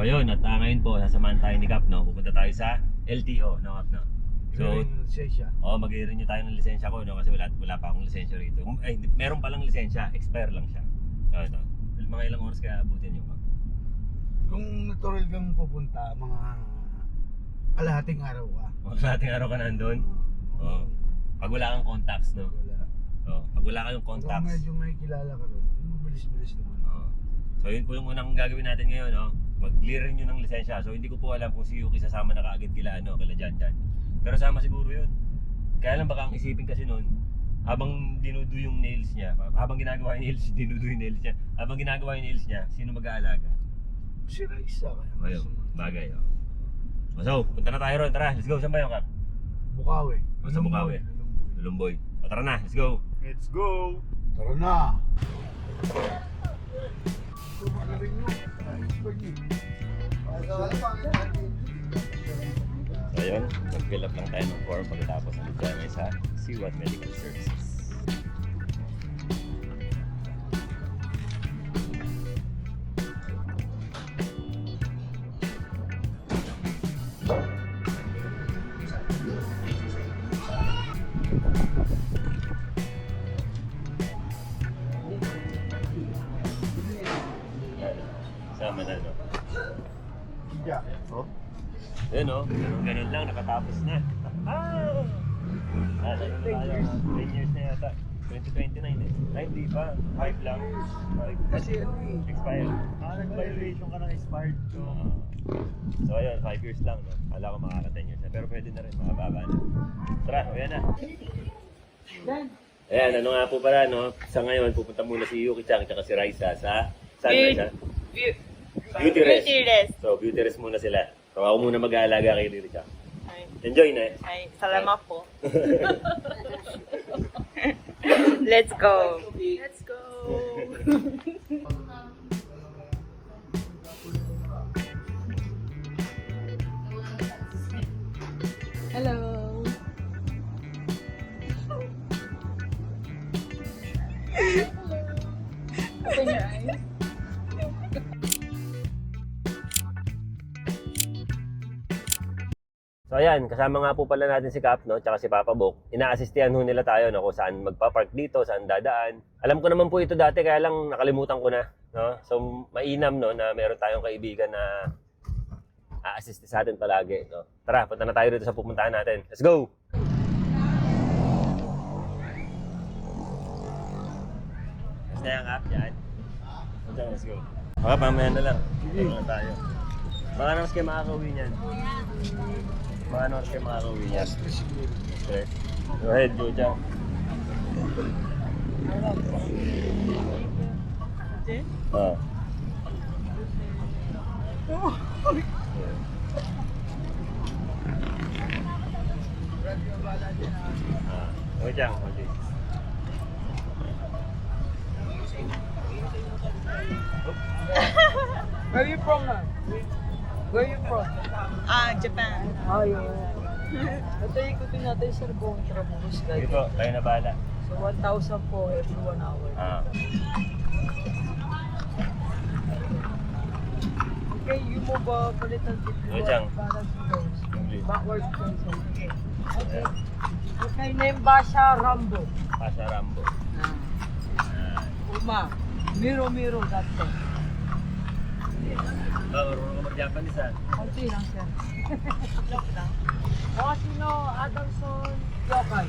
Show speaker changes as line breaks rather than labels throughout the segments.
So yun, at uh, ngayon po, sasamahan tayo ni Cap, no? Pupunta tayo sa LTO, no Cap, no? So,
siya.
Oo, oh, mag-renew tayo ng lisensya ko, no? Kasi wala, wala pa akong lisensya rito. Ay, meron palang lisensya, expire lang siya. So, ito. Mga ilang oras kaya abutin nyo, Cap?
Kung natural kang pupunta, mga kalahating araw ka.
Mga ating araw ka nandun. Oo. Pag wala kang contacts, no?
Wala.
Oo. Pag wala kang
Kung
contacts.
medyo may kilala ka doon, mabilis-bilis naman.
Oo. So yun po yung unang gagawin natin ngayon, no? Mag-clear nyo ng lisensya. So hindi ko po alam kung si Yuki sasama na kaagad kila, ano, kila Jan Jan. Pero sama siguro yun. Kaya lang baka ang isipin kasi nun, habang dinudo yung nails niya, habang ginagawa yung nails, dinudo yung nails niya, habang ginagawa yung nails niya, sino mag-aalaga?
Si Raisa kaya.
Ayun, bagay. Oh. So, punta na tayo ron. Tara, let's go. Saan ba yung kap?
Bukawi.
Sa Bukawi. Lumboy. O, tara na, let's go.
Let's go! Tara na! Tumagaling nyo.
So yun, mag-fill up lang tayo ng form pagkatapos ng tayo sa Siwat Medical Services. Nakatapos na. Ah! Ah, tayo na tayo. 10 years na yata. 2029 eh. Ay, hindi pa. 5 lang. Five.
Kasi ano eh.
Expired.
Ah, nag-violation ka ng expired. So,
Ah. so ayun, 5 years lang. No? Kala ko makaka 10 years na. Pero pwede na rin, makababa na. Tara, ayan na. Ayan, ano nga po pala, no? Sa ngayon, pupunta muna si Yuki Chang at si Raisa sa... Saan
Beauty-
Raisa?
Beau-
Beauty rest.
Beauty rest.
So, beauty rest muna sila. So, ako muna mag-aalaga kay Yuki Chang. Enjoy na eh.
ay, salamat po. Let's go. Let's go. Hello.
So ayan, kasama nga po pala natin si Cap, no, tsaka si Papa Bok. Ina-assistihan ho nila tayo, no, kung saan magpa-park dito, saan dadaan. Alam ko naman po ito dati, kaya lang nakalimutan ko na, no. So mainam, no, na meron tayong kaibigan na a-assist sa atin palagi, no. Tara, punta na tayo dito sa pupuntahan natin. Let's go! Let's na yung Cap, yan. Punta, let's go. Okay, mamaya na lang. Sige. na tayo. Baka naman kayo makakauwi niyan. Baka naman kayo makakauwi niyan. Okay. Go ahead, Joja. Ah. Ah, okay dyan, okay.
Where you from, ma'am? Where you from?
Ah, Japan.
Ah, yun. Ito ikutin natin, sir, buong
Sige
guide.
po, tayo na bahala.
So, 1,000 po every one hour.
Ah.
Okay, you move up a little bit.
Go. English.
Backward goes. Okay. Okay. Okay, name Basha Rambo.
Pasha Rambo.
Ah.
Ah.
Uma. Miro Miro, that's it. Wakashino Adamson Yokai.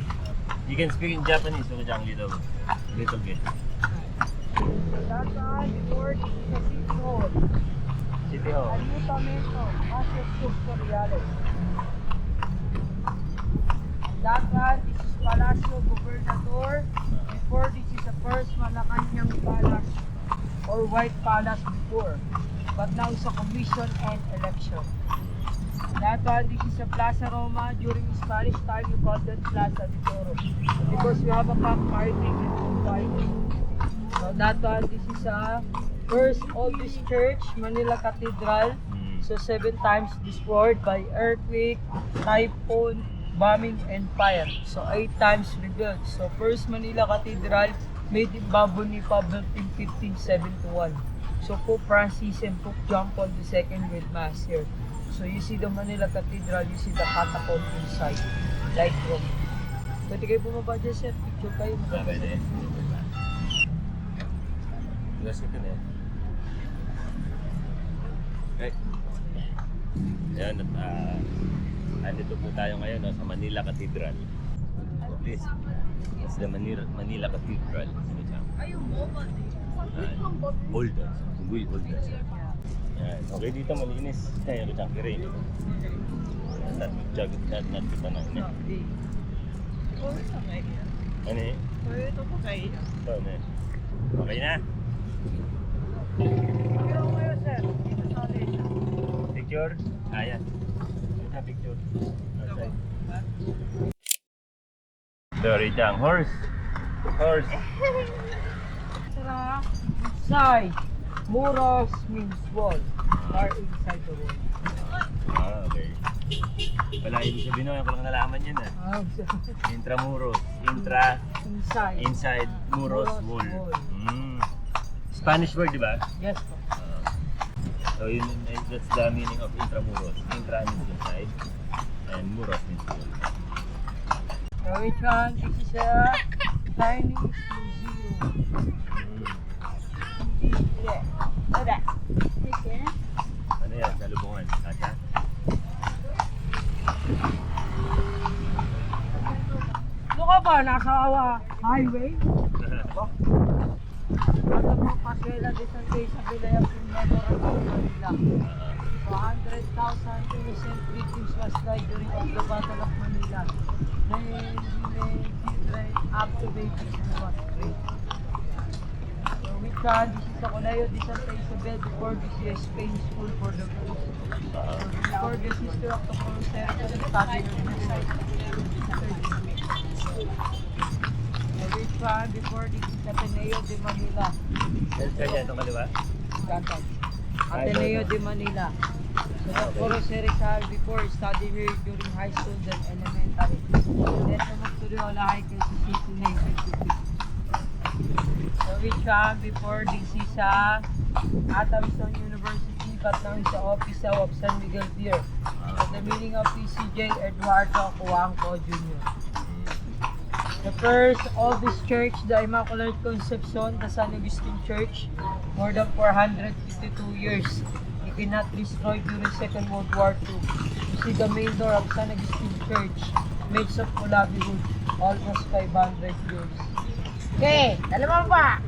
You can speak in Japanese, so Jang little, little bit.
Side, is the city hall.
City Hall.
Ayuntamiento, Paseo Tutoriales. That one, this is Palacio Gobernador. Before, this is the first Malacanang Palace or White Palace before. But now it's a commission and election. That one, this is a Plaza Roma. During Spanish time, you call that Plaza de Toro. Because we have a cockfighting and bullfighting. So that one, this is a first oldest church, Manila Cathedral.
Mm.
So seven times destroyed by earthquake, typhoon, bombing, and fire. So eight times rebuilt. So first Manila Cathedral made in Babonita built in 1571. So Pope Francis and Pope John Paul II with Mass here. So you see the Manila Cathedral, you see the catacomb inside. Light room. Pwede kayo bumaba dyan, sir. Picture kayo.
Ah, pwede. Let's go na. Okay. Ayan, at uh, andito po tayo ngayon no, sa Manila Cathedral. This is the Manila, Manila Cathedral. Sino siya? Older. Sungguy older. Ayan. Okay, dito malinis. Kaya ito siyang kiri. Not, not, not, not kita na. Ano eh?
Po kayo.
Ito na. Okay na? Picture? Ayan. Ito na picture. Outside. Sorry, Chang. Horse. Horse.
Inside. Muros means wall. Or inside the wall.
Ah, okay. Wala, ibig sabihin no, ko lang nalaman yan ah.
Ah,
Intramuros. Intra,
inside.
inside, muros, wall. Mm. Spanish word, di ba?
Yes po.
Ah. so yun, that's the meaning of intramuros. Intra means inside, and muros means wall.
So which one? This is a Chinese museum. Hindi. Wala.
Ano yan? Salubungan?
Kaka? Mukha ba? Nasa uh, highway? At ang mga pasela di San Jose sa Bilayang Pinetor at Manila. 100,000 innocent victims was died during the Battle of Minsan, this is ako na yun, this is sa Isabel, before this year, Spain School for the Blues. For the sister of the Corsair, the study of the Every time before this is Ateneo de Manila.
Sir, yan, itong kaliwa?
Gatag. Ateneo de Manila. So, the Corsair Rizal before study here during high school and elementary. Then, sa mga studio, wala high school. One before this is sa Adamson University but now is the office of San Miguel Pier. So the meaning of PCJ Eduardo Cuangco Jr. The first oldest church, the Immaculate Concepcion, the San Agustin Church, more than 452 years. It did not destroyed during Second World War II. You see the main door of San Agustin Church, made of Kulabi wood, almost 500 years. Okay, alam mo ba?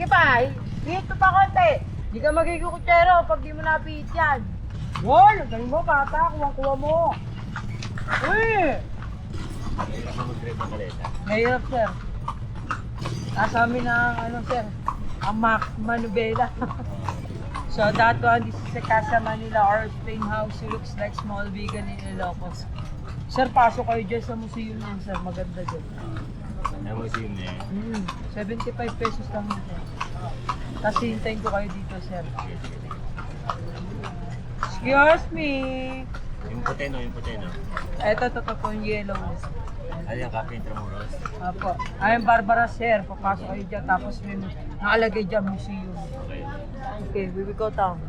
Sige pa, dito pa konti. Hindi ka magiging kutsero pag di mo napihit yan. Wall, galing mo bata, kuha-kuha mo. Uy!
Hirap na mag-drive ng kaleta.
Mahirap, sir. Nasa amin ang, ano, sir, ang Mac Manubela. so, that one, this is a Casa Manila or Spain house. It looks like small vegan in Ilocos. Sir, pasok kayo dyan sa museum niyan, sir. Maganda dyan.
Na yan?
Mm, 75 pesos lang yun, sir. Tapos hintayin ko kayo dito, sir. Excuse me.
Yung puti no, yung puti no.
Ito, ito, ito, yung yellow.
Ano yung Cafe Intramuros?
Apo. Ayun, Barbara, sir. Papasok kayo dyan. Tapos may nakalagay dyan museum.
Okay.
Okay, we will go down.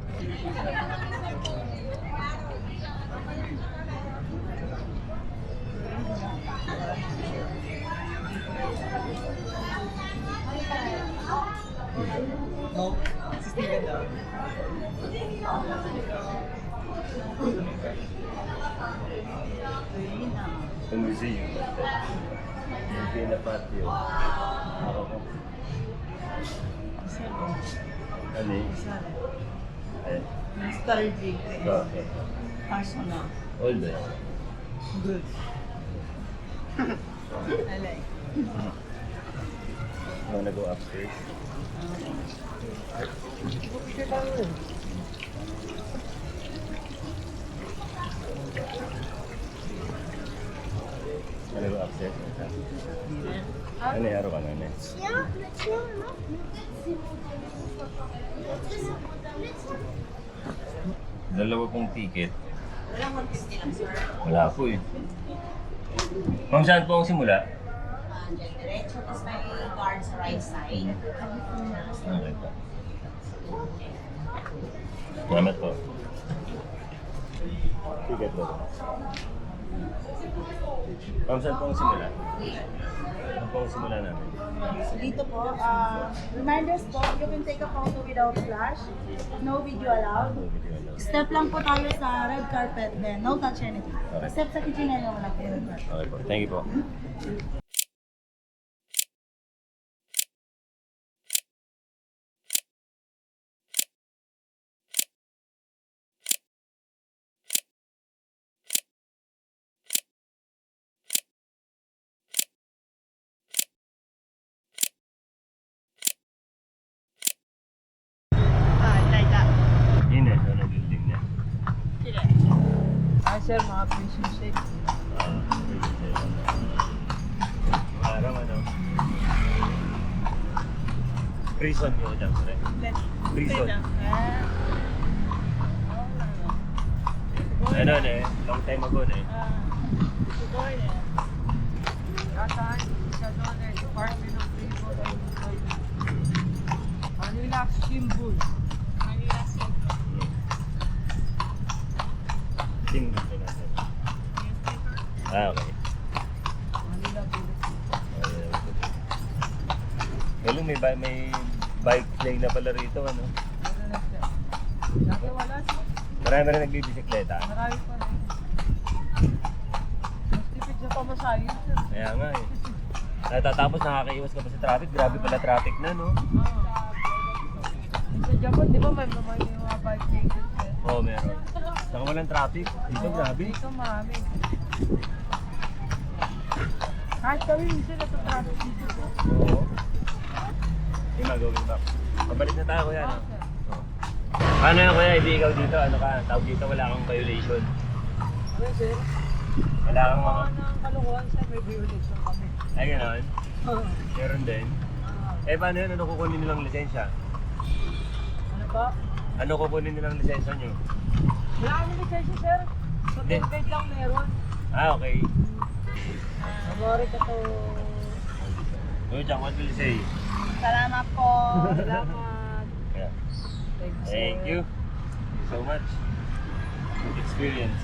Sa museum. Yung pinapatio. Ako ko. Ano eh? Ayun.
Nostalgic.
Okay.
Personal.
All the.
Good. I like.
You wanna go upstairs? Go upstairs? Ano araw ka na? Ano eh? Dalawa pong ticket. Wala po eh. Ma'am, saan po ang simula?
Diretso, tapos may guard sa right side.
Okay po. Salamat po. Sige po. Ma'am, saan po ang simula? Saan po ang simula namin?
Dito po, uh, reminders po, you can take a photo without flash. No video allowed. Step lang po tayo sa red carpet then. No touch anything.
Okay.
Step sa kitchen area wala po red carpet.
Okay po. Thank you po. Yun eh, ano building niya.
Ay, sir, mga prison safe.
Ah, Mga araw ano. Prison mo dyan, pre. Prison. Ano na eh, long time ago na eh.
Kataan, isa doon eh, Department of Labor and Employment. Manila Symbol.
Team natin natin. Ah, okay. Hello, may, bi- may bike lane na pala rito, ano?
Na siya. Dati wala siya.
Marami rin nagbibisikleta.
Marami pa rin. Tipid sa pamasahe yun, sir.
Kaya nga eh. Natatapos nakakaiwas ka pa sa traffic. Grabe pala traffic na, no?
Sa Japan, di ba may may mga bike lane din?
Oo, meron. Saka walang traffic. Dito, grabe.
Dito marami. Kahit kami minsan nasa traffic dito.
Oo. Hindi magawin ba? Pabalik na tayo, kuya.
Oo.
Ano yan, kuya? Hindi ikaw dito. Ano ka? Tawag dito, wala kang violation.
Ano, sir?
Wala kang mga...
Mga ng kalokohan, sir, may violation kami.
Ay, gano'n?
Oo.
Meron din. Eh, paano yun? Ano kukunin nilang lisensya?
Ano ba?
Ano kukunin nilang lisensya nyo?
Wala kami lisensya, sir. Toll lang meron.
Ah, okay.
Mabari ka to.
Good, Jack, what will you say?
Salamat po.
Salamat.
Yeah.
Thank you,
Thank you so much. Good experience.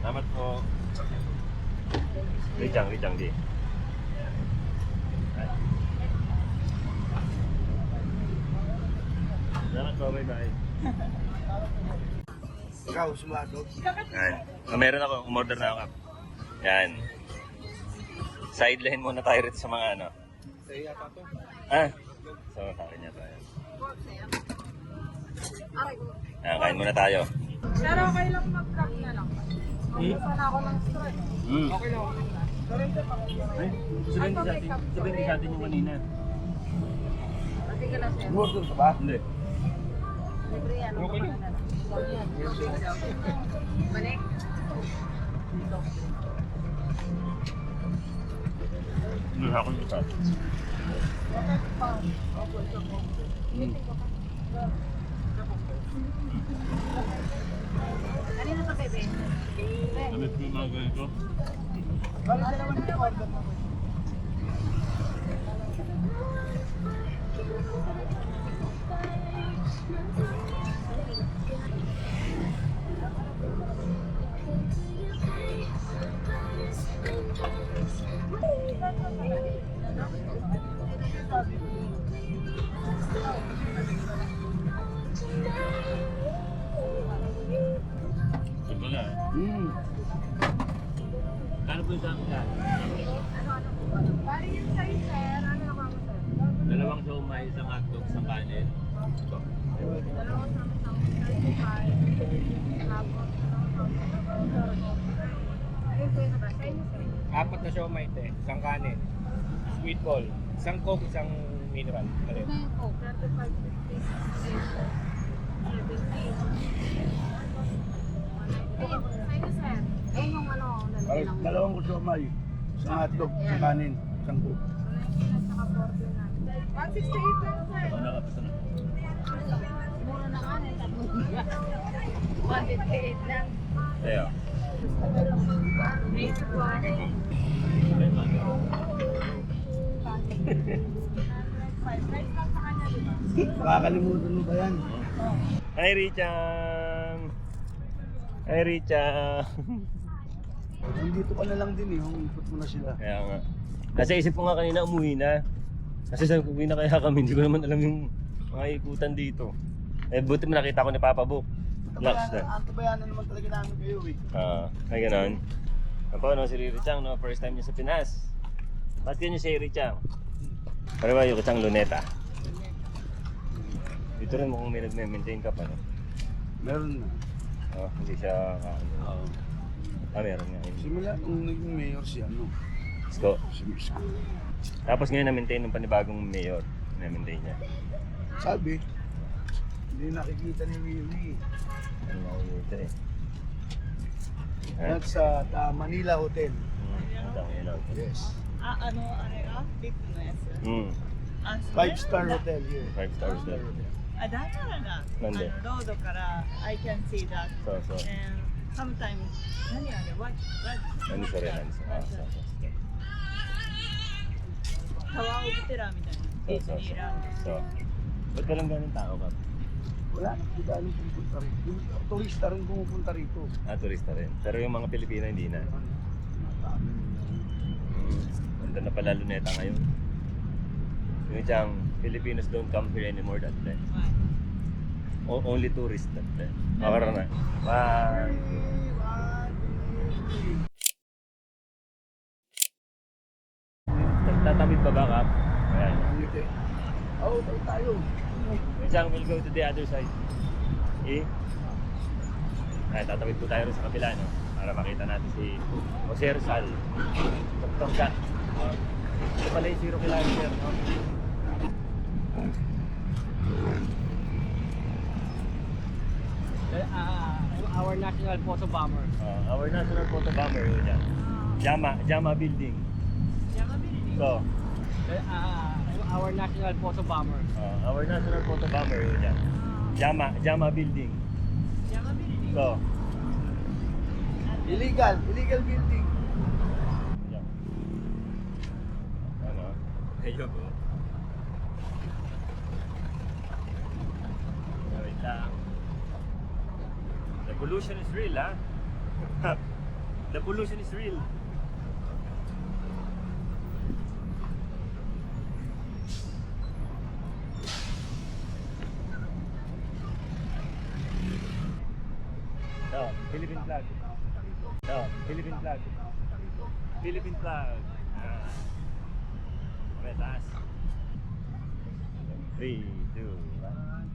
Salamat po. Wait lang, wait lang, di. Salamat po, bye-bye.
Ikaw, sumadog.
Yan. Oh, meron ako, umorder na ako. Kap. Yan. Sideline muna tayo rito sa mga ano.
Sa'yo yata to.
Ah, so sa akin yata yan. Ah, kain muna tayo.
Pero okay lang mag-crack na lang. Magbusa na ako ng stress.
Mm.
Okay lang.
Ay, sabihin sa atin, sabihin sa atin yung kanina.
Pati ka lang, sir.
Umorder ka ba?
Hindi.
Libre yan.
Okay lang.
Balik.
Hindi ako yung isa. Mm.
Kanina to, bebe?
Damit ko yung mga ganito. Ito Ano po yung sa akin lahat?
Bali yun sa'yo, sir. Ano lang ako, sir?
Dalawang siomay, isang hotdog, isang kanin.
Dalawang samsang, 35. Tapos, Ayun, sir, na ba? Sa inyo, sir.
Apat na siomay te, isang kanin, sweet ball, isang coke, isang mineral.
Yung Coke, 35, 50, 70. Ano,
Ay, dalawang gusto may. Isang hotdog, isang kanin, isang coke.
168 lang, sir.
Ako na kapit na.
Mura na eh, tapos 158 lang.
Mami.
Makakalimutan mo ba yan?
Hi, Richang! Hi, Richang!
Nandito ka na lang din eh, ikot mo na sila.
Kaya nga. Nasa isip ko nga kanina umuwi na. Kasi sa uwi na kaya kami, hindi ko naman alam yung mga ikutan dito. Eh, buti mo nakita ko ni Papa Book. Lax na.
Antabayanan naman talaga namin kayo eh.
Ah, ay ganon. Ang pa, no, si Riri Chang, no, first time niya sa Pinas. Ba't yung si Riri Chang? Para ba yung Chang Luneta? Dito rin mukhang may nagme-maintain ka pa, no?
Meron na.
Oh, hindi siya, ah, ah meron nga.
Simula nung naging mayor si ano,
Isko.
si Misko.
Tapos ngayon na-maintain ng panibagong mayor. Na-maintain niya.
Sabi, hindi nakikita ni Wiwi.
Ano nakikita eh. Ha?
At sa ah, Manila Hotel.
Hmm, ang dami lang.
Yes.
Ah, ano, ano ka? Fitness.
Hmm,
Ah,
Five star hotel here.
five stars na.
あ、だからだ。
なんで
あのロードから I can see that.
そうそう。
And sometimes, 何あれ What? What?
何それ何それ。あ、そうそう。
タワーオブテラーみたいな。ディズニーランド。
So, ba't walang ganun tao ka?
Wala na kita anong pupunta rito. Yung turista rin pumupunta rito.
Ah, turista rin. Pero yung mga Pilipino hindi na. Hmm. Ganda na pala luneta ngayon. Yung siyang Filipinos don't come here anymore that time. O- only tourists that time. Makara na. Bye! Tatamid pa ba ka? Ayan.
Oo, tayo
siyang will go to the other side. Eh? Ay, tatawid po tayo rin sa kabila, no? Para makita natin si Jose Rizal. Gat. Uh, ito pala yung zero kilometer, no?
Uh, our national photo bomber.
Uh, our national photo bomber yun yan. Jama, Jama Building. So,
Uh, our national photo bomber.
uh, our national photo bomber yun yan. Jama, Jama Building. So,
Illegal, illegal building.
yan. Ano? Ayun po. Wait lang. The pollution is real, ha? The pollution is real. No, Philippine flag. No, Philippine flag. Philippine flag. Ah. Okay, taas. 3, 2, 1.